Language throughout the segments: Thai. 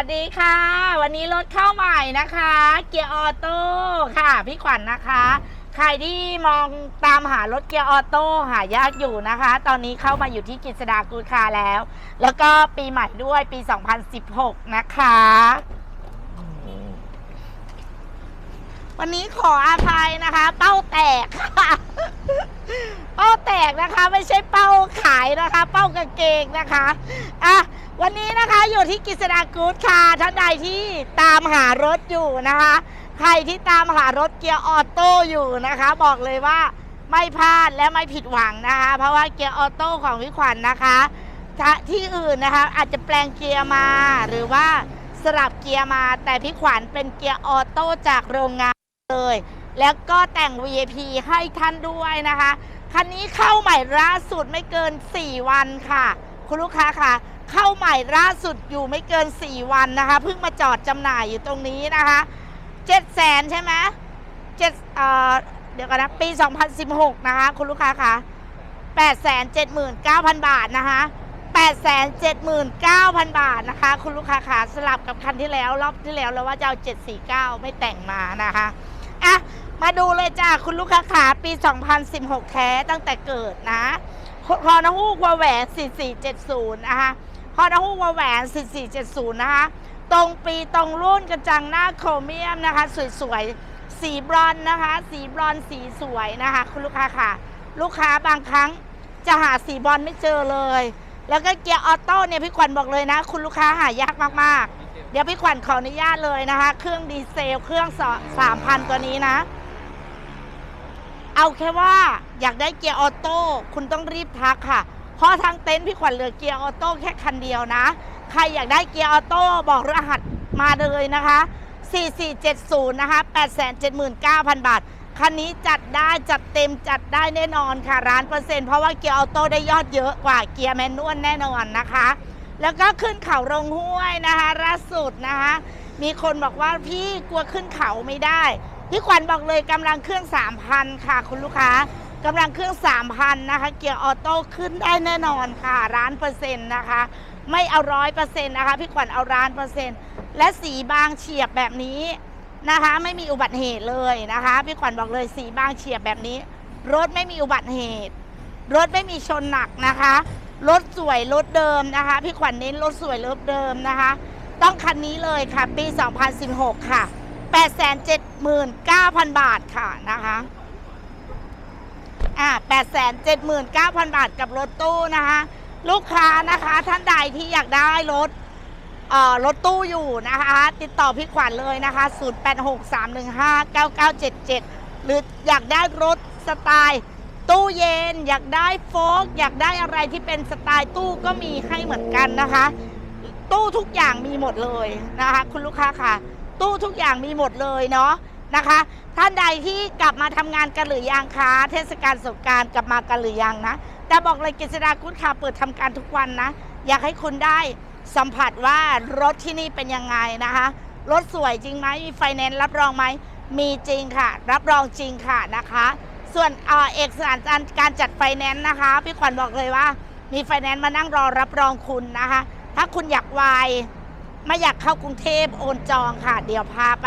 วัสดีค่ะ วันนี้รถเข้าใหม่นะคะ เกียร์ออโต้ค่ะ พี่ขวัญนนะคะ ใครที่มองตามหารถเกียร์ออโต้หายากอยู่นะคะ ตอนนี้เข้ามาอยู่ที่กิจสดากูดคาร์แล้ว แล้วก็ปีใหม่ด้วยปี 2016 นะคะ วันนี้ขออภัยนะคะ เป้าแตกค่ะเป้าแตกนะคะ ไม่ใช่เป้าขายนะคะ เป้ากางเกงนะคะอะวันนี้นะคะอยู่ที่กิษดากูดค่ะท่านใดที่ตามหารถอยู่นะคะ ใครที่ตามหารถเกียร์ออโต้อยู่นะคะ บอกเลยว่าไม่พลาดและไม่ผิดหวังนะคะ เพราะว่าเกียร์ออโต้ของพี่ขวัญนะคะที่อื่นนะคะอาจจะแปลงเกียร์มาหรือว่าสลับเกียร์มาแต่พี่ขวัญเป็นเกียร์ออโต้จากโรงงาน เลย แล้วก็แต่ง VIP ให้ท่านด้วยนะคะ คันนี้เข้าใหม่ล่าสุดไม่เกิน 4 วันค่ะ คุณลูกค้าค่ะ เข้าใหม่ล่าสุดอยู่ไม่เกิน 4 วันนะคะ เพิ่งมาจอดจำหน่ายอยู่ตรงนี้นะคะ7แสนใช่ไหมเจ็ดเอ่อเดี๋ยวกันนะ ปี 2016 นะคะ คุณลูกค้าค่ะ879,000 บาทนะคะ879,000 บาทนะคะ คุณลูกค้าค่ะสลับกับคันที่แล้ว รอบที่แล้วเราว่าจะเอา 749 ไม่แต่งมานะคะ มาดูเลยจ้าคุณลูกค้าขาปี 2016 แท้ตั้งแต่เกิดนะฮอนฮูกวาแหวน4470 นะคะฮอนฮูกวาแหวน4470 นะคะ ตรงปีตรงรุ่นกระจังหน้าโครเมียมนะคะ สวยๆ สีบรอนนะคะ สีบรอนสีสวยนะคะ คุณลูกค้าค่ะ ลูกค้าบางครั้งจะหาสีบอลไม่เจอเลย แล้วก็เกียร์ออโต้เนี่ยพี่ขวัญบอกเลยนะ คุณลูกค้าหายากมากๆ เดี๋ยวพี่ขวัญขออนุญาตเลยนะคะ เครื่องดีเซลเครื่องสามพันตัวนี้นะ เอาแค่ว่าอยากได้เกียร์ออโต้คุณต้องรีบทักค่ะ เพราะทางเต็นท์พี่ขวัญเหลือเกียร์ออโต้แค่คันเดียวนะ ใครอยากได้เกียร์ออโต้บอกรหัสมาเลยนะคะ 4470 นะคะ 879,000 บาท คันนี้จัดได้จัดเต็มจัดได้แน่นอนค่ะร้านเปอร์เซ็นต์เพราะว่าเกียร์ออโต้ได้ยอดเยอะกว่าเกียร์แมนนวลแน่นอนนะคะ แล้วก็ขึ้นเขาลงห้วยนะคะล่าสุดนะคะ มีคนบอกว่าพี่กลัวขึ้นเขาไม่ได้ พี่ขวัญบอกเลยกำลังเครื่อง3,000ค่ะ คุณลูกค้ากำลังเครื่อง3,000นะคะ เกียร์ออโต้ขึ้นได้แน่นอนค่ะร้านเปอร์เซ็นต์นะคะ ไม่เอาร้อยเปอร์เซ็นต์นะคะ พี่ขวัญเอาร้านเปอร์เซ็นต์และสีบางเฉียบแบบนี้นะคะ ไม่มีอุบัติเหตุเลยนะคะ พี่ขวัญบอกเลยสีบางเฉียบแบบนี้ รถไม่มีอุบัติเหตุ รถไม่มีชนหนักนะคะ รถสวยรถเดิมนะคะ พี่ขวัญเน้นรถสวยรถเดิมนะคะ ต้องคันนี้เลยค่ะ ปี 2016 ค่ะ 879,000 บาทค่ะนะคะอ่า879,000 บาทกับรถตู้นะคะ ลูกค้านะคะท่านใดที่อยากได้รถเอ่อรถตู้อยู่นะคะ ติดต่อพี่ขวัญเลยนะคะ 0863159977 หรืออยากได้รถสไตล์ ตู้เย็น อยากได้โฟกอยากได้อะไรที่เป็นสไตล์ตู้ก็มีให้เหมือนกันนะคะ ตู้ทุกอย่างมีหมดเลยนะคะ คุณลูกค้าค่ะ ตู้ทุกอย่างมีหมดเลยเนาะนะคะ ท่านใดที่กลับมาทำงานกันหรือยังคะเทศกาลสงกรารกลับมากันหรือยังนะ แต่บอกเลยกิจสดากุ๊ดค่ะเปิดทำการทุกวันนะ อยากให้คุณได้สัมผัสว่ารถที่นี่เป็นยังไงนะคะ รถสวยจริงไหมมีไฟแนนซ์รับรองไหมมีจริงค่ะ รับรองจริงค่ะนะคะ ส่วนเอ่อเอกสารการจัดไฟแนนซ์นะคะ พี่ขวัญบอกเลยว่า มีไฟแนนซ์มานั่งรอรับรองคุณนะคะ ถ้าคุณอยากวายไม่อยากเข้ากรุงเทพโอนจองค่ะ เดี๋ยวพาไป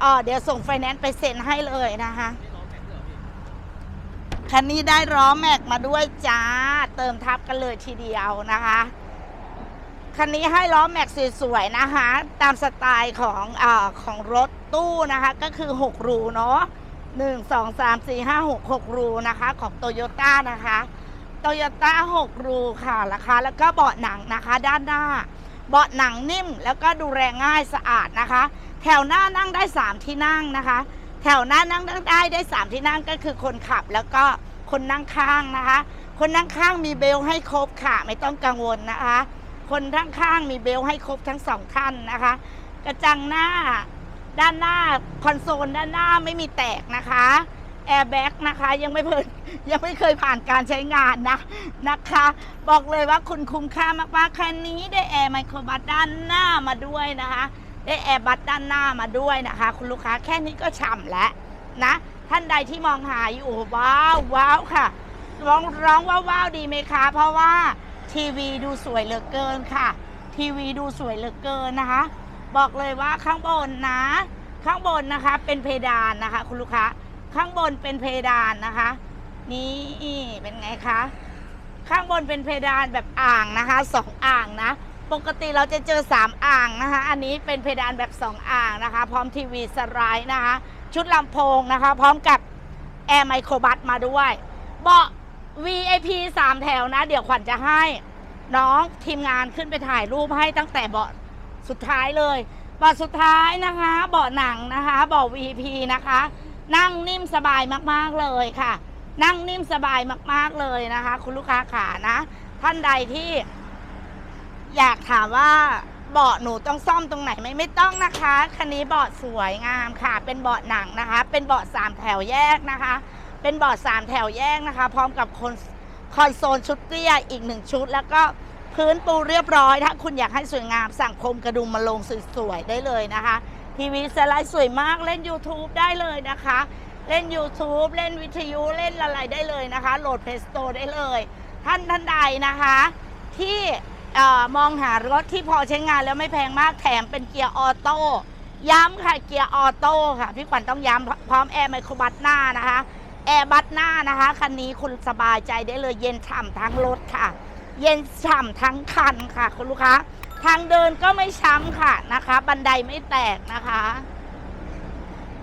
เออเดี๋ยวส่งไฟแนนซ์ไปเซ็นให้เลยนะคะคันนี้ได้ล้อแม็กมาด้วยจ้า เติมทับกันเลยทีเดียวนะคะคันนี้ให้ล้อแม็กสวยๆนะคะ ตามสไตล์ของอของรถตู้นะคะ ก็คือ 6 รูเนาะ หนึ่งสองสามสี่ห้าหกหกรูนะคะ ของโตโยต้านะคะโตโยต้า6รูค่ะราคาแล้วก็เบาะหนังนะคะด้านหน้า เบาะหนังนิ่มแล้วก็ดูแลง่ายสะอาดนะคะ แถวหน้านั่งได้3ที่นั่งนะคะ แถวหน้านั่งได้ได้3ที่นั่งก็คือคนขับแล้วก็คนนั่งข้างนะคะ คนนั่งข้างมีเบลให้ครบค่ะ ไม่ต้องกังวลนะคะ คนข้งข้างมีเบลให้ครบทั้งสองท่านนะคะ กระจังหน้า ด้านหน้าคอนโซลด้านหน้าไม่มีแตกนะคะแอร์แบ็กนะคะยังไม่เพิ่ยังไม่เคยผ่านการใช้งานนะนะคะ บอกเลยว่าคุณคุ้มค่ามากๆคันนี้ได้แอร์ไมโครบัสด้านหน้ามาด้วยนะคะ ได้แอร์บัสด้านหน้ามาด้วยนะคะ คุณลูกค้าแค่นี้ก็ฉ่ำแล้วนะ ท่านใดที่มองหาอยู่ว้าวว้าวค่ะ ร้องร้องว้าวว้าวดีไหมคะ เพราะว่าทีวีดูสวยเหลือเกินค่ะ ทีวีดูสวยเหลือเกินนะคะ บอกเลยว่าข้างบนนะ ข้างบนนะคะ เป็นเพดานนะคะ คุณลูกค้าข้างบนเป็นเพดานนะคะ นี่เป็นไงคะข้างบนเป็นเพดานแบบอ่างนะคะสองอ่างนะ ปกติเราจะเจอ3อ่างนะคะ อันนี้เป็นเพดานแบบ2อ่างนะคะ พร้อมทีวีสไลด์นะคะ ชุดลำโพงนะคะ พร้อมกับแอร์ไมโครบัสมาด้วยเบาะ VIP 3 แถวนะ เดี๋ยวขวัญจะให้น้องทีมงานขึ้นไปถ่ายรูปให้ตั้งแต่เบาะ สุดท้ายเลยเบาะสุดท้ายนะคะเบาะหนังนะคะเบาะ VIP นะคะ นั่งนิ่มสบายมากๆเลยค่ะ นั่งนิ่มสบายมากๆเลยนะคะ คุณลูกค้าขานะ ท่านใดที่ อยากถามว่าเบาะหนูต้องซ่อมตรงไหนไหมไม่ต้องนะคะคันนี้เบาะสวยงามค่ะ เป็นเบาะหนังนะคะ เป็นเบาะสามแถวแยกนะคะ เป็นเบาะสามแถวแยกนะคะ พร้อมกับคอนคอนโซลชุดเตี้ยอีกหนึ่งชุดแล้วก็ พื้นปูเรียบร้อย ถ้าคุณอยากให้สวยงามสั่งคมกระดุมมาลงสวยๆได้เลยนะคะ ทีวีสไลด์สวยมากเล่น YouTube ได้เลยนะคะ เล่น YouTube เล่นวิทยุเล่นอะไรได้เลยนะคะ โหลด Play Store ได้เลย ท่านท่านใดนะคะ ที่มองหารถที่พอใช้งานแล้วไม่แพงมากแถมเป็นเกียร์ออโต้ย้ำค่ะเกียร์ออโต้ค่ะพี่ขวัญต้องย้ำพร้อมแอร์ไมโครบัสหน้านะคะแอร์บัสหน้านะคะคันนี้คุณสบายใจได้เลยเย็นฉ่ำทั้งรถค่ะ เย็นฉ่ำทั้งคันค่ะ คุณลูกค้า ทางเดินก็ไม่ช้ำค่ะนะคะ บันไดไม่แตกนะคะ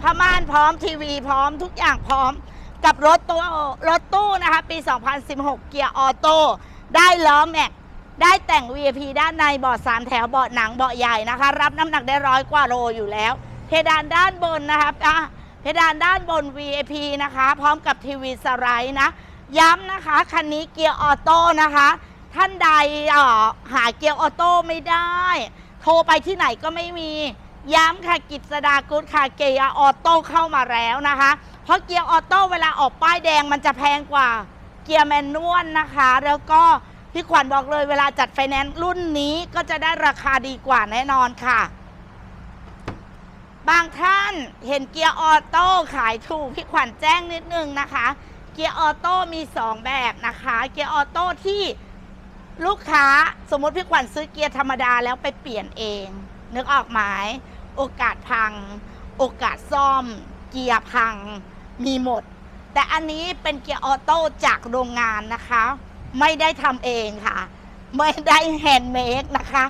ผ้าม่านพร้อมทีวีพร้อมทุกอย่างพร้อมกับรถตัวรถตู้นะคะ ปี 2016 เกียร์ออโต้ได้ล้อแม็ก ได้แต่ง VIP ด้านในเบาะสามแถวเบาะหนังเบาะใหญ่นะคะ รับน้ำหนักได้ร้อยกว่าโลอยู่แล้ว เพดานด้านบนนะคะอะเพดานด้านบน VIP นะคะ พร้อมกับทีวีสไลด์นะ ย้ำนะคะ คันนี้เกียร์ออโต้นะคะ ท่านใดเอ่อหาเกียร์ออโต้ไม่ได้ โทรไปที่ไหนก็ไม่มี ย้ำค่ะกิจสดากุ๊ดค่ะเกียร์ออโต้เข้ามาแล้วนะคะ เพราะเกียร์ออโต้เวลาออกป้ายแดงมันจะแพงกว่าเกียร์แมนนวลนะคะ แล้วก็พี่ขวัญบอกเลยเวลาจัดไฟแนนซ์รุ่นนี้ก็จะได้ราคาดีกว่าแน่นอนค่ะ บางท่านเห็นเกียร์ออโต้ขายถูกพี่ขวัญแจ้งนิดนึงนะคะ เกียร์ออโต้มี 2 แบบนะคะ เกียร์ออโต้ที่ ลูกค้าสมมติพี่ขวัญซื้อเกียร์ธรรมดาแล้วไปเปลี่ยนเอง นึกออกไหมโอกาสพัง โอกาสซ่อม เกียร์พังมีหมด แต่อันนี้เป็นเกียร์ออโต้จากโรงงานนะคะ ไม่ได้ทำเองค่ะ ไม่ได้แฮนด์เมดนะคะ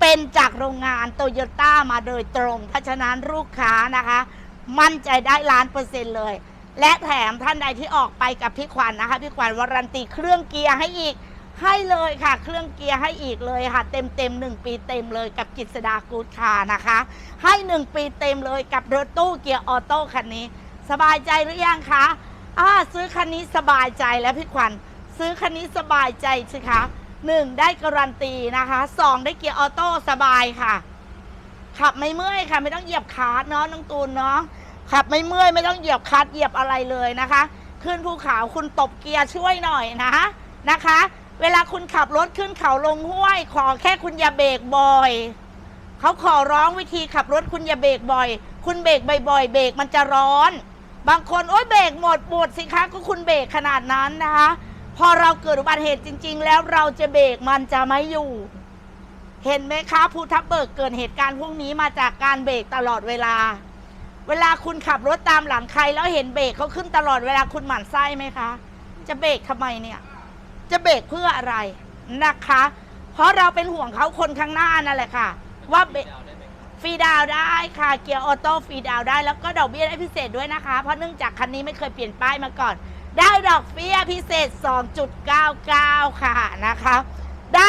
เป็นจากโรงงานโตโยต้ามาโดยตรง เพราะฉะนั้นลูกค้านะคะ มั่นใจได้ล้านเปอร์เซ็นต์เลย และแถมท่านใดที่ออกไปกับพี่ขวัญนะคะ พี่ขวัญวารันตีเครื่องเกียร์ให้อีก ให้เลยค่ะ เครื่องเกียร์ให้อีกเลยค่ะ เต็มเต็มหนึ่งปีเต็มเลยกับกิจสดากูดคาร์นะคะ ให้หนึ่งปีเต็มเลยกับรถตู้เกียร์ออโต้คันนี้ สบายใจหรือยังคะอ่าซื้อคันนี้สบายใจแล้วพี่ขวัญซื้อคันนี้สบายใจสิคะหนึ่งได้การันตีนะคะสองได้เกียร์ออโต้สบายค่ะ ขับไม่เมื่อยค่ะ ไม่ต้องเหยียบคาร์ดเนาะน้องตูนเนาะขับไม่เมื่อยไม่ต้องเหยียบคลัดเหยียบอะไรเลยนะคะ ขึ้นภูเขาคุณตบเกียร์ช่วยหน่อยนะนะคะ เวลาคุณขับรถขึ้นเขาลงห้วย ขอแค่คุณอย่าเบรกบ่อย เขาขอร้องวิธีขับรถคุณอย่าเบรกบ่อย คุณเบรกบ่อยๆเบรกมันจะร้อน บางคนโอ๊ยเบรกหมดปวดสิคะก็คุณเบรกขนาดนั้นนะคะ พอเราเกิดอุบัติเหตุจริง ๆ แล้วเราจะเบรกมันจะไม่อยู่ เห็นไหมคะภูทับเบิกเกิดเหตุการณ์พวกนี้มาจากการเบรกตลอดเวลา เวลาคุณขับรถตามหลังใครแล้วเห็นเบรกเขาขึ้นตลอดเวลาคุณหมั่นไส้ไหมคะ จะเบรกทำไมเนี่ย จะเบรกเพื่ออะไรนะคะ เพราะเราเป็นห่วงเขาคนข้างหน้านั่นแหละค่ะ ว่าเบรกฟรีดาวได้ค่ะ เกียร์ออโต้ฟรีดาวได้แล้วก็ดอกเบี้ยได้พิเศษด้วยนะคะ เพราะเนื่องจากคันนี้ไม่เคยเปลี่ยนป้ายมาก่อน ได้ดอกเบี้ยพิเศษ 2.99 ค่ะนะคะได้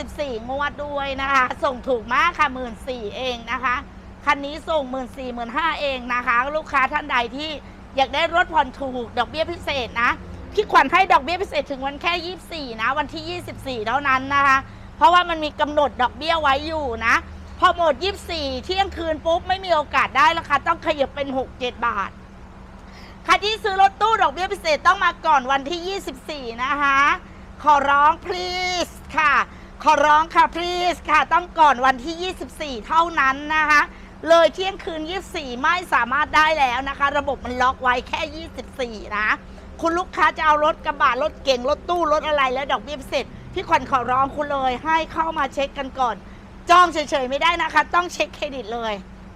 84 งวดด้วยนะคะ ส่งถูกมากค่ะ 1 4ื่นเองนะคะ คันนี้ส่ง 1 4ื่นสี่หมื่นห้าเองนะคะ ลูกค้าท่านใดที่อยากได้รถผ่อนถูก ดอกเบี้ยพิเศษนะ พี่ขวัญให้ดอกเบี้ยพิเศษถึงวันแค่ 24 นะ วันที่ 24 เท่านั้นนะคะ เพราะว่ามันมีกำหนดดอกเบี้ยไว้อยู่นะ พอหมด 24 เที่ยงคืนปุ๊บไม่มีโอกาสได้ราคาต้องขยับเป็น 6-7 บาทใครที่ซื้อรถตู้ดอกเบี้ยพิเศษต้องมาก่อนวันที่ 24 นะคะ ขอร้อง please ค่ะ ขอร้องค่ะ please ค่ะ ต้องก่อนวันที่ 24 เท่านั้นนะคะ เลยเที่ยงคืน 24 ไม่สามารถได้แล้วนะคะ ระบบมันล็อกไว้แค่ 24 นะ คุณลูกค้าจะเอารถกระบะรถเก่งรถตู้รถอะไรแล้วดอกเบี้ยพิเศษพี่ขวัญขอร้องคุณเลย ให้เข้ามาเช็คกันก่อน จองเฉยๆไม่ได้นะคะ ต้องเช็คเครดิตเลย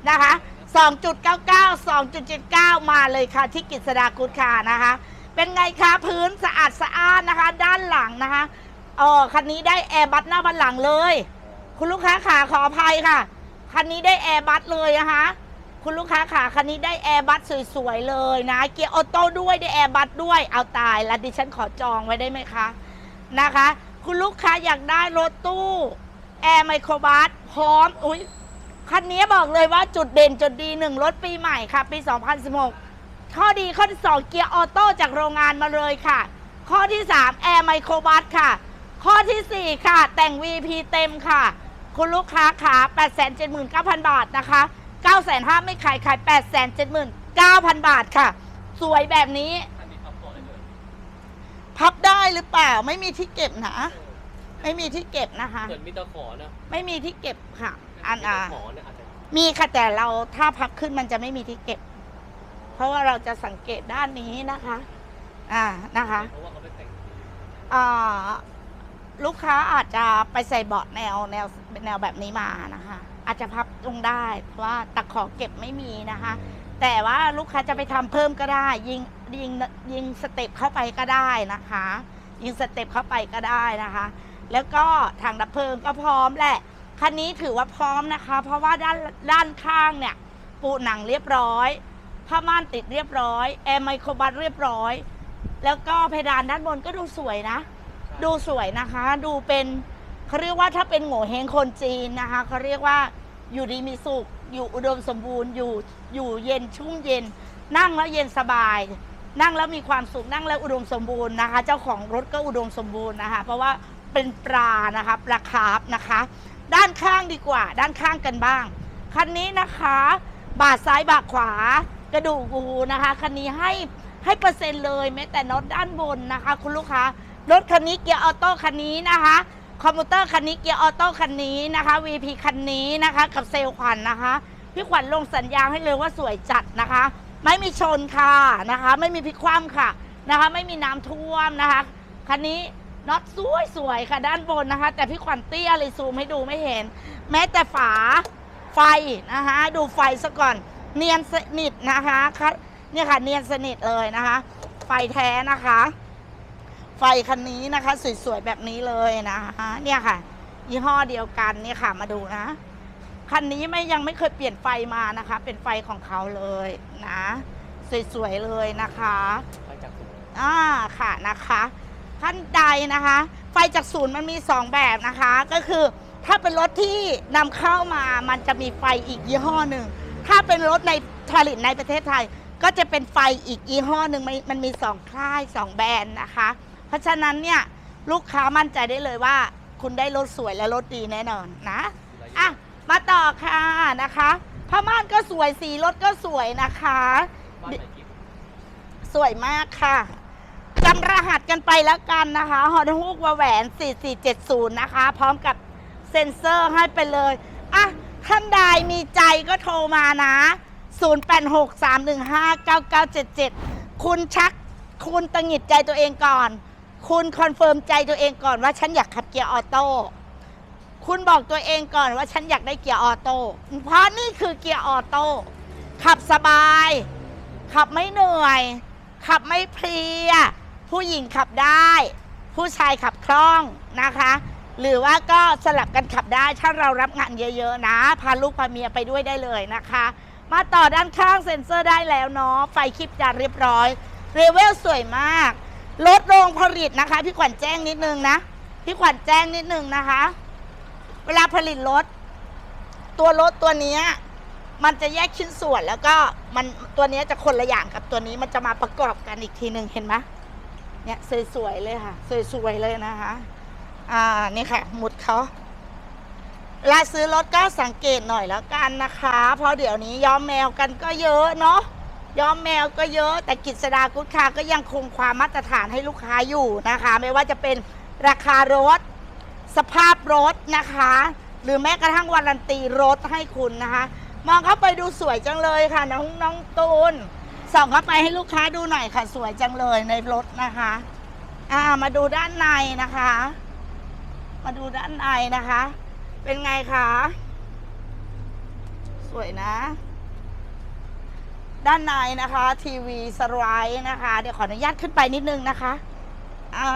นะคะ 2.99 2.79 มาเลยค่ะ ที่กิษดากุดคานะคะ เป็นไงคะพื้นสะอาดสะอานนะคะ ด้านหลังนะคะเออคันนี้ได้แอร์บัสหน้าบันหลังเลย คุณลูกค้าขาขออภัยค่ะ คันนี้ได้แอร์บัสเลยนะคะ คุณลูกค้าขาคันนี้ได้แอร์บัสสวยๆเลยนะ เกียร์ออโต้ด้วยได้แอร์บัสด้วยเอาตายแล้วดิฉันขอจองไว้ได้ไหมคะนะคะ คุณลูกค้าอยากได้รถตู้แอร์ไมโครบัสพร้อมอุ้ยคันนี้บอกเลยว่าจุดเด่นจุดดีหนึ่งรถปีใหม่ค่ะ ปี 2016 ข้อดีข้อที่2เกียร์ออโต้จากโรงงานมาเลยค่ะ ข้อที่3แอร์ไมโครบัสค่ะ ข้อทีสี่4ค่ะ แต่ง VP เต็มค่ะ คุณลูกค้าขา879,000 บาทนะคะ 9,500ไม่ขายขาย 879,000 บาทค่ะ สวยแบบนี้อันนี้พับต่อได้เลยพับได้หรือเปล่า ไม่มีที่เก็บนะ ไม่มีที่เก็บนะคะ เหมือนมีตะขอนะไม่มีที่เก็บค่ะ อันมีอ่าตะขอเนี่ยอาจจะมีค่ะแต่เราถ้าพับขึ้นมันจะไม่มีที่เก็บ เพราะว่าเราจะสังเกตด้านนี้นะคะ อ่านะคะ เพราะว่าเขาไปแต่งอ่าลูกค้าอาจจะไปใส่เบาะแนวแนวแนวแบบนี้มานะคะ อาจจะพับตรงได้เพราะว่าตะขอเก็บไม่มีนะคะ แต่ว่าลูกค้าจะไปทำเพิ่มก็ได้ ยิงยิงยิงสเต็ปเข้าไปก็ได้นะคะ ยิงสเต็ปเข้าไปก็ได้นะคะ แล้วก็ถังดับเพลิงก็พร้อมแหละคันนี้ถือว่าพร้อมนะคะ เพราะว่าด้านด้านข้างเนี่ย ปูหนังเรียบร้อยผ้าม่านติดเรียบร้อยแอร์ไมโครบัสเรียบร้อย แล้วก็เพดานด้านบนก็ดูสวยนะ ดูสวยนะคะ ดูเป็น เขาเรียกว่าถ้าเป็นโง่เฮงคนจีนนะคะเขาเรียกว่าอยู่ดีมีสุข อยู่อุดมสมบูรณ์อยู่อยู่เย็นชุ่มเย็น นั่งแล้วเย็นสบาย นั่งแล้วมีความสุขนั่งแล้วอุดมสมบูรณ์นะคะ เจ้าของรถก็อุดมสมบูรณ์นะคะ เพราะว่าเป็นปลานะคะปลาคาร์ฟนะคะ ด้านข้างดีกว่า ด้านข้างกันบ้างคันนี้นะคะบาดซ้ายบาดขวากระดูกงูนะคะคันนี้ให้ให้เปอร์เซ็นต์เลยแม้แต่น็อตด้านบนนะคะ คุณลูกค้ารถคันนี้เกียร์ออโต้คันนี้นะคะ คอมพิวเตอร์คันนี้เกียร์ออโต้คันนี้นะคะ VP คันนี้นะคะ กับเซลขวัญนะคะ พี่ขวัญลงสัญญาให้เลยว่าสวยจัดนะคะ ไม่มีชนค่ะนะคะ ไม่มีพลิกคว่ำค่ะนะคะ ไม่มีน้ำท่วมนะคะ คันนี้น็อตสวยสวยค่ะด้านบนนะคะ แต่พี่ขวัญเตี้ยเลยซูมให้ดูไม่เห็น แม้แต่ฝาไฟนะคะ ดูไฟซะก่อนเนียนสนิทนะคะเนี่ยค่ะเนียนสนิทเลยนะคะ ไฟแท้นะคะ ไฟคันนี้นะคะ สวยๆแบบนี้เลยนะคะเนี่ยค่ะ ยี่ห้อเดียวกันเนี่ยค่ะมาดูนะ คันนี้ไม่ยังไม่เคยเปลี่ยนไฟมานะคะ เป็นไฟของเขาเลยนะ สวยๆเลยนะคะไปจากศูนย์อ่าค่ะนะคะท่านใดนะคะ ไฟจากศูนย์มันมี 2 แบบนะคะ ก็คือถ้าเป็นรถที่นำเข้ามามันจะมีไฟอีกยี่ห้อหนึ่ง ถ้าเป็นรถในผลิตในประเทศไทย ก็จะเป็นไฟอีกยี่ห้อหนึ่งมันมันมีสองค่ายสองแบรนด์นะคะเพ ราะฉะนั้นเนี่ยลูกค้ามั่นใจได้เลยว่า คุณได้รถสวยและรถดีแน่นอนนะอะมาต่อค่ะนะคะผ้าม่านก็สวยสีรถก็สวยนะคะบ้านไหนกิฟต์สวยมากค่ะจำรหัสกันไปแล้วกันนะคะฮอตฮูกวาแหวน 4470 นะคะ พร้อมกับเซ็นเซอร์ให้ไปเลยอะท่านใดมีใจก็โทรมานะ 0863159977 คุณชักคุณตังหงิดใจตัวเองก่อน คุณคอนเฟิร์มใจตัวเองก่อนว่าฉันอยากขับเกียร์ออโต้คุณบอกตัวเองก่อนว่าฉันอยากได้เกียร์ออโต้เพราะนี่คือเกียร์ออโต้ขับสบาย ขับไม่เหนื่อย ขับไม่เพลีย ผู้หญิงขับได้ ผู้ชายขับคล่องนะคะ หรือว่าก็สลับกันขับได้ ถ้าเรารับงานเยอะๆนะ พาลูกพาเมียไปด้วยได้เลยนะคะ มาต่อด้านข้างเซ็นเซอร์ได้แล้วเนาะไฟคลิปจานเรียบร้อยเรเวลสวยมาก ลดโรงผลิตนะคะ พี่ขวัญแจ้งนิดนึงนะ พี่ขวัญแจ้งนิดนึงนะคะ เวลาผลิตรถ ตัวรถตัวนี้มันจะแยกชิ้นส่วนแล้วก็มันตัวนี้จะคนละอย่างกับตัวนี้มันจะมาประกอบกันอีกทีหนึ่งเห็นไหมเนี่ยสวยๆเลยค่ะสวยๆเลยนะคะ อ่านี่ค่ะหมุดเขาเวลาซื้อรถก็สังเกตหน่อยแล้วกันนะคะ เพราะเดี๋ยวนี้ย้อมแมวกันก็เยอะเนาะ ย้อมแมวก็เยอะ แต่กิจสดากุ๊ดคาก็ยังคงความมาตรฐานให้ลูกค้าอยู่นะคะ ไม่ว่าจะเป็นราคารถ สภาพรถนะคะ หรือแม้กระทั่งวารันตีรถให้คุณนะคะ มองเข้าไปดูสวยจังเลยค่ะ น้องน้องตูนส่องเข้าไปให้ลูกค้าดูหน่อยค่ะ สวยจังเลยในรถนะคะอ่ามาดูด้านในนะคะ มาดูด้านในนะคะ เป็นไงคะ สวยนะ ด้านในนะคะ ทีวีสไลด์นะคะ เดี๋ยวขออนุญาตขึ้นไปนิดนึงนะคะอ่า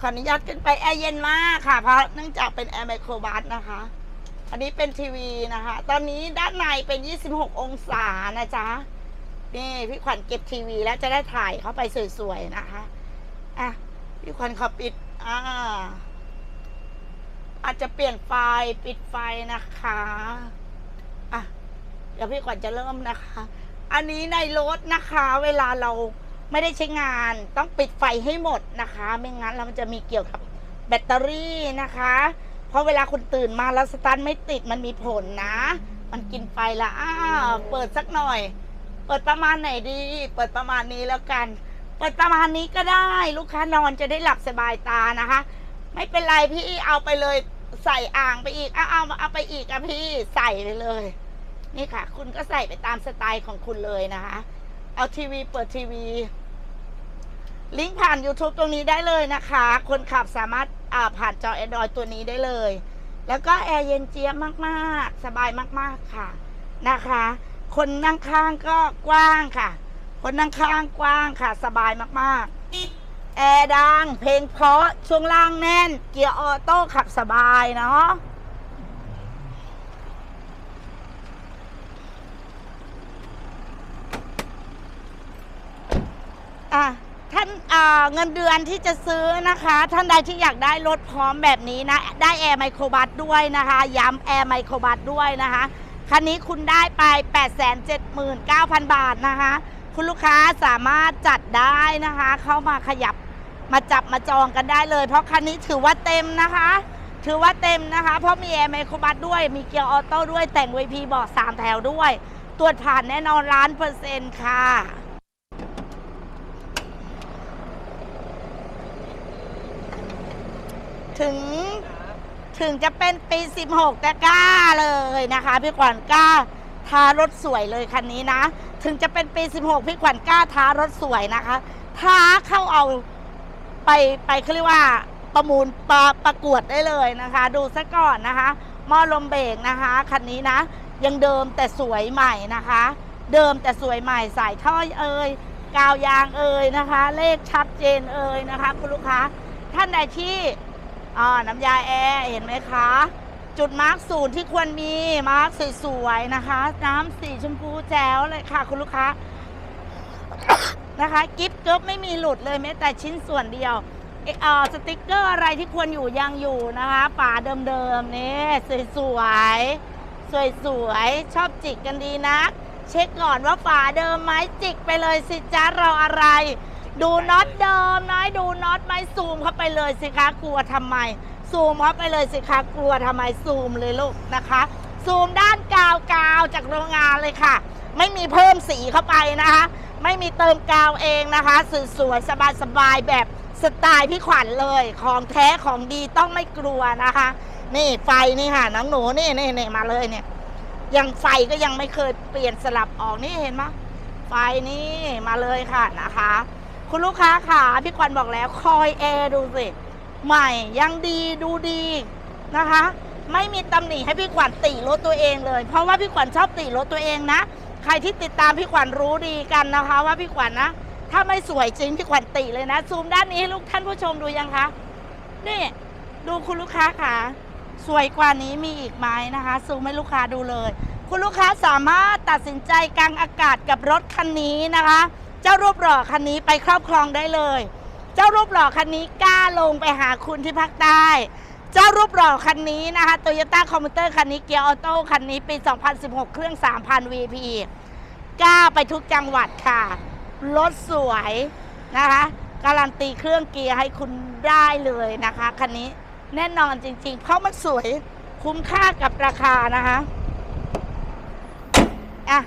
ขออนุญาตขึ้นไปแอร์เย็นมากค่ะ เพราะเนื่องจากเป็นแอร์ไมโครบัสนะคะ อันนี้เป็นทีวีนะคะ ตอนนี้ด้านในเป็น 26 องศานะจ๊ะ นี่พี่ขวัญเก็บทีวีแล้วจะได้ถ่ายเข้าไปสวยๆนะคะ อะ พี่ขวัญขอปิด อ่า อาจจะเปลี่ยนไฟปิดไฟนะคะ อะ เดี๋ยวพี่ขวัญจะเริ่มนะคะ อันนี้ในรถนะคะ เวลาเราไม่ได้ใช้งานต้องปิดไฟให้หมดนะคะ ไม่งั้นแล้วมันจะมีเกี่ยวกับแบตเตอรี่นะคะ เพราะเวลาคุณตื่นมาแล้วสตาร์ทไม่ติดมันมีผลนะ มันกินไฟละอ้าเปิดสักหน่อย เปิดประมาณไหนดี เปิดประมาณนี้แล้วกัน เปิดประมาณนี้ก็ได้ ลูกค้านอนจะได้หลับสบายตานะคะ ไม่เป็นไรพี่เอาไปเลยใส่อ่างไปอีกเอาเอาเอาไปอีกอะพี่ใส่ไปเลย นี่ค่ะ คุณก็ใส่ไปตามสไตล์ของคุณเลยนะคะ เอาทีวีเปิดทีวี ลิงก์ผ่าน YouTube ตรงนี้ได้เลยนะคะ คนขับสามารถอ่าผ่านจอ Android ตัวนี้ได้เลย แล้วก็แอร์เย็นเจี๊ยบมากๆ สบายมากๆค่ะนะคะ คนนั่งข้างก็กว้างค่ะ คนนั่งข้างกว้างค่ะ สบายมากๆ แอร์ดัง เพลงเพราะช่วงล่างแน่น เกียร์ออโต้ขับสบายเนาะ อะท่านอ่าเงินเดือนที่จะซื้อนะคะ ท่านใดที่อยากได้รถพร้อมแบบนี้นะ ได้แอร์ไมโครบัสด้วยนะคะ ย้ำแอร์ไมโครบัสด้วยนะคะ คันนี้คุณได้ไป 879,000 บาทนะคะ คุณลูกค้าสามารถจัดได้นะคะ เข้ามาขยับมาจับมาจองกันได้เลย เพราะคันนี้ถือว่าเต็มนะคะ ถือว่าเต็มนะคะ เพราะมีแอร์ไมโครบัสด้วย มีเกียร์ออโต้ด้วยแต่ง VP เบาะสามแถวด้วย ตรวจผ่านแน่นอนล้านเปอร์เซ็นต์ค่ะ ถึงถึงจะเป็นปี 16 แต่กล้าเลยนะคะ พี่ขวัญกล้าทารถสวยเลยคันนี้นะ ถึงจะเป็นปี 16 พี่ขวัญกล้าทารถสวยนะคะ ท้าเข้าเอาไปไปเขาเรียกว่าประมูลประประกวดได้เลยนะคะ ดูซะก่อนนะคะหม้อลมเบรกนะคะคันนี้นะ ยังเดิมแต่สวยใหม่นะคะ เดิมแต่สวยใหม่สายท่อเอ่ยกาวยางเอ่ยนะคะ เลขชัดเจนเอ่ยนะคะ คุณลูกค้าท่านใดที่ อ่าน้ำยาแอร์เห็นไหมคะ จุดมาร์กศูนย์ที่ควรมีมาร์กสวยๆนะคะ น้ำสีชมพูแจ๋วเลยค่ะ คุณลูกค้านะคะกิฟต์เกิฟไม่มีหลุดเลยแม้แต่ชิ้นส่วนเดียวเอ่อสติกเกอร์อะไรที่ควรอยู่ยังอยู่นะคะฝาเดิมๆนี่สวยๆสวยๆชอบจิกกันดีนะเช็คก่อนว่าฝาเดิมไหมจิกไปเลยสิจ้าเรออะไร ดูน็อตเดิมนะดูน็อตไหมซูมเข้าไปเลยสิคะกลัวทำไม ซูมเข้าไปเลยสิคะกลัวทำไมซูมเลยลูกนะคะ ซูมด้านกาวกาวจากโรงงานเลยค่ะ ไม่มีเพิ่มสีเข้าไปนะคะ ไม่มีเติมกาวเองนะคะสวยๆสบายๆแบบสไตล์พี่ขวัญเลย ของแท้ของดีต้องไม่กลัวนะคะ นี่ไฟนี่ค่ะน้องหนูนี่นี่นี่มาเลยเนี่ยยังไฟก็ยังไม่เคยเปลี่ยนสลับออกนี่เห็นไหมไฟนี่มาเลยค่ะนะคะ คุณลูกค้าค่ะพี่ควันบอกแล้วคอยแอร์ดูสิ ใหม่ยังดีดูดีนะคะ ไม่มีตำหนิให้พี่ขวัญติรถตัวเองเลย เพราะว่าพี่ขวัญชอบติรถตัวเองนะ ใครที่ติดตามพี่ขวัญรู้ดีกันนะคะ ว่าพี่ขวัญนะ ถ้าไม่สวยจริงพี่ขวัญติเลยนะ ซูมด้านนี้ให้ลูกท่านผู้ชมดูยังคะ นี่ดูคุณลูกค้าค่ะ สวยกว่านี้มีอีกไหมนะคะ ซูมให้ลูกค้าดูเลย คุณลูกค้าสามารถตัดสินใจกลางอากาศกับรถคันนี้นะคะ เจ้ารูปหล่อคันนี้ไปครอบครองได้เลย เจ้ารูปหล่อคันนี้กล้าลงไปหาคุณที่ภาคใต้ เจ้ารูปหล่อคันนี้นะคะโตโยต้าคอมพิวเตอร์คันนี้เกียร์ออโต้คันนี้ปี 2016 เครื่อง 3,000 VP กล้าไปทุกจังหวัดค่ะ รถสวยนะคะ การันตีเครื่องเกียร์ให้คุณได้เลยนะคะคันนี้แน่นอนจริงๆ เพราะมันสวยคุ้มค่ากับราคานะคะอะ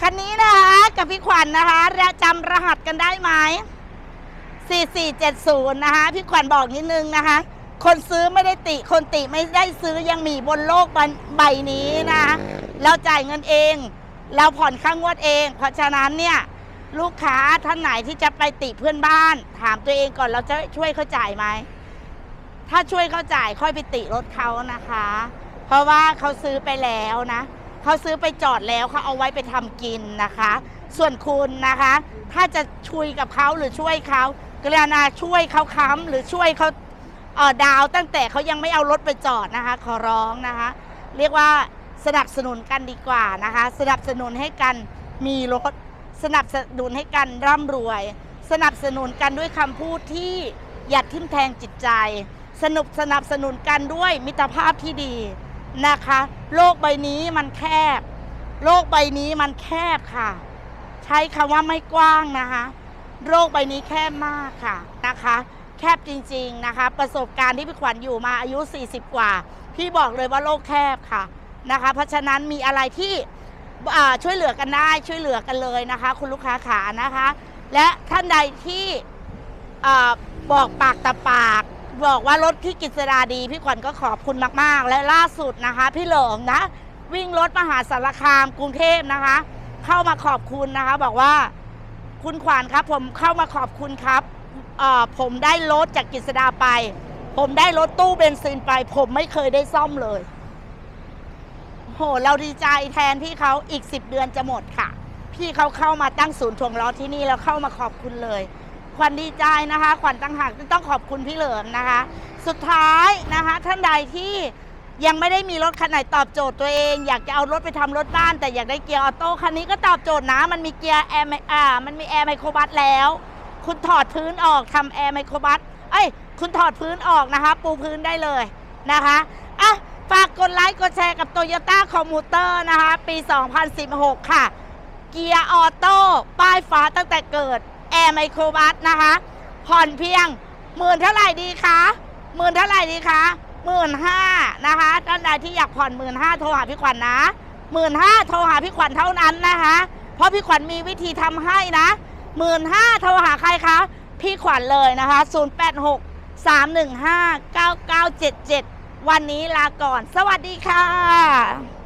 คันนี้นะคะกับพี่ขวัญนะคะและจำรหัสกันได้ไหม4470 นะคะ พี่ขวัญบอกนิดนึงนะคะ คนซื้อไม่ได้ติ คนติไม่ได้ซื้อยังมีบนโลกใบใบนี้นะคะเราจ่ายเงินเอง เราผ่อนค่างวดเอง เพราะฉะนั้นเนี่ยลูกค้าท่านไหนที่จะไปติเพื่อนบ้าน ถามตัวเองก่อนเราจะช่วยเขาจ่ายไหม ถ้าช่วยเขาจ่ายค่อยไปติรถเขานะคะ เพราะว่าเขาซื้อไปแล้วนะ เขาซื้อไปจอดแล้วเขาเอาไว้ไปทำกินนะคะ ส่วนคุณนะคะ ถ้าจะช่วยกับเขาหรือช่วยเขากรุณาช่วยเขาค้ำหรือช่วยเขาเออดาวตั้งแต่เขายังไม่เอารถไปจอดนะคะ ขอร้องนะคะ เรียกว่าสนับสนุนกันดีกว่านะคะ สนับสนุนให้กันมีรถสนับสนุนให้กันร่ำรวย สนับสนุนกันด้วยคำพูดที่หยัดทิ่มแทงจิตใจ สนุกสนับสนุนกันด้วยมิตรภาพที่ดี นะคะ โลกใบนี้มันแคบ โลกใบนี้มันแคบค่ะ ใช้คำว่าไม่กว้างนะคะ โลกใบนี้แคบมากค่ะนะคะ แคบจริงๆนะคะ ประสบการณ์ที่พี่ขวัญอยู่มาอายุ 40 กว่า พี่บอกเลยว่าโลกแคบค่ะนะคะ เพราะฉะนั้นมีอะไรที่ช่วยเหลือกันได้ช่วยเหลือกันเลยนะคะ คุณลูกค้าขานะคะ และท่านใดที่อบอกปากต่อปาก บอกว่ารถพี่กิษดาดี พี่ขวัญก็ขอบคุณมากๆ และล่าสุดนะคะ พี่เหลิมนะ วิ่งรถมหาสารคามกรุงเทพนะคะ เข้ามาขอบคุณนะคะ บอกว่าคุณขวัญครับ ผมเข้ามาขอบคุณครับผมได้รถจากกิษดาไป ผมได้รถตู้เบนซินไป ผมไม่เคยได้ซ่อมเลยโหเราดีใจแทนพี่เขาอีก 10 เดือนจะหมดค่ะ พี่เขาเข้ามาตั้งศูนย์ถ่วงล้อที่นี่แล้วเข้ามาขอบคุณเลย ขวัญดีใจนะคะ ขวัญตั้งหากต้องขอบคุณพี่เหลิมนะคะ สุดท้ายนะคะ ท่านใดที่ยังไม่ได้มีรถคันไหนตอบโจทย์ตัวเอง อยากจะเอารถไปทำรถบ้าน แต่อยากได้เกียร์ออโต้คันนี้ก็ตอบโจทย์นะ มันมีเกียร์แอร์ไมอ่ามันมีแอร์ไมโครบัสแล้ว คุณถอดพื้นออกทำแอร์ไมโครบัสเอ้ยคุณถอดพื้นออกนะคะ ปูพื้นได้เลยนะคะอะฝากกดไลค์กดแชร์กับ Toyota Commuter นะคะ ปี 2016 ค่ะ เกียร์ออโต้ป้ายฟ้าตั้งแต่เกิด แอร์ไมโครบัสนะคะ ผ่อนเพียงหมื่นเท่าไหร่ดีคะหมื่นเท่าไหร่ดีคะหมื่นห้านะคะท่านใดที่อยากผ่อนหมื่นห้าโทรหาพี่ขวัญนะหมื่นห้าโทรหาพี่ขวัญเท่านั้นนะคะ เพราะพี่ขวัญมีวิธีทำให้นะหมื่นห้าโทรหาใครคะพี่ขวัญเลยนะคะ 086 315 9977 วันนี้ลาก่อน สวัสดีค่ะ